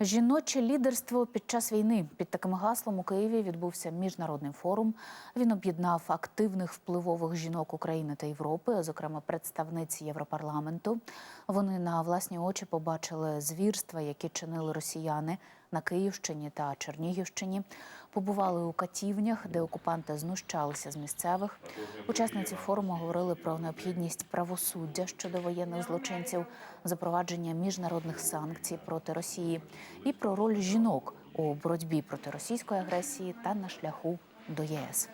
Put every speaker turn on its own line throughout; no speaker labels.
Жіноче лідерство під час війни під таким гаслом у Києві відбувся міжнародний форум. Він об'єднав активних впливових жінок України та Європи, зокрема представниць Європарламенту. Вони на власні очі побачили звірства, які чинили росіяни на Київщині та Чернігівщині. Побували у катівнях, де окупанти знущалися з місцевих. Учасниці форуму говорили про необхідність правосуддя щодо воєнних злочинців, запровадження міжнародних санкцій проти Росії і про роль жінок у боротьбі проти російської агресії та на шляху до ЄС.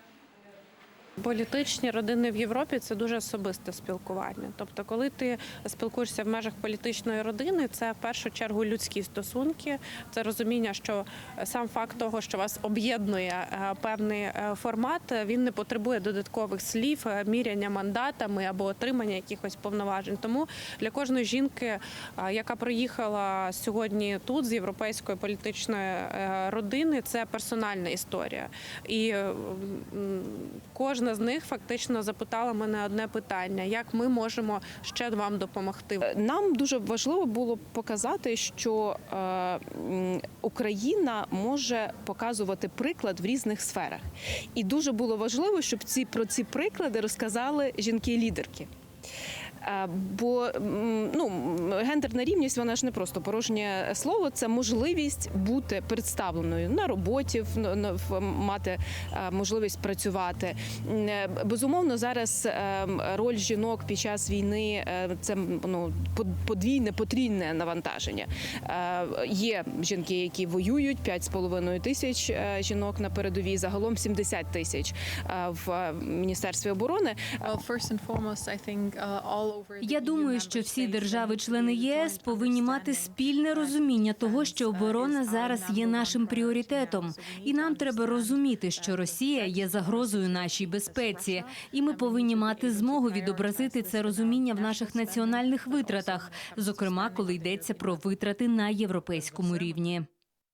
Політичні родини в Європі це дуже особисте спілкування. Тобто, коли ти спілкуєшся в межах політичної родини, це в першу чергу людські стосунки, це розуміння, що сам факт того, що вас об'єднує е, певний е, формат, він не потребує додаткових слів, е, міряння мандатами або отримання якихось повноважень. Тому для кожної жінки, е, яка приїхала сьогодні тут з європейської політичної е, родини, це персональна історія. І е, м, кожна з них фактично запитала мене одне питання: як ми можемо ще вам допомогти?
Нам дуже важливо було показати, що е, Україна може показувати приклад в різних сферах, і дуже було важливо, щоб ці про ці приклади розказали жінки-лідерки. Е, Бо ну, гендерна рівність вона ж не просто порожнє слово, це можливість бути представленою на роботі, мати е, можливість працювати. Е, Безумовно, зараз роль жінок під час війни це ну, под- подвійне, потрійне навантаження. Є жінки, які воюють 5,5 тисяч жінок на передовій, загалом 70 тисяч в міністерстві оборони.
Well, first and foremost, I think uh, all
Я думаю, що всі держави-члени ЄС повинні мати спільне розуміння того, що оборона зараз є нашим пріоритетом, і нам треба розуміти, що Росія є загрозою нашій безпеці, і ми повинні мати змогу відобразити це розуміння в наших національних витратах, зокрема, коли йдеться про витрати на європейському рівні.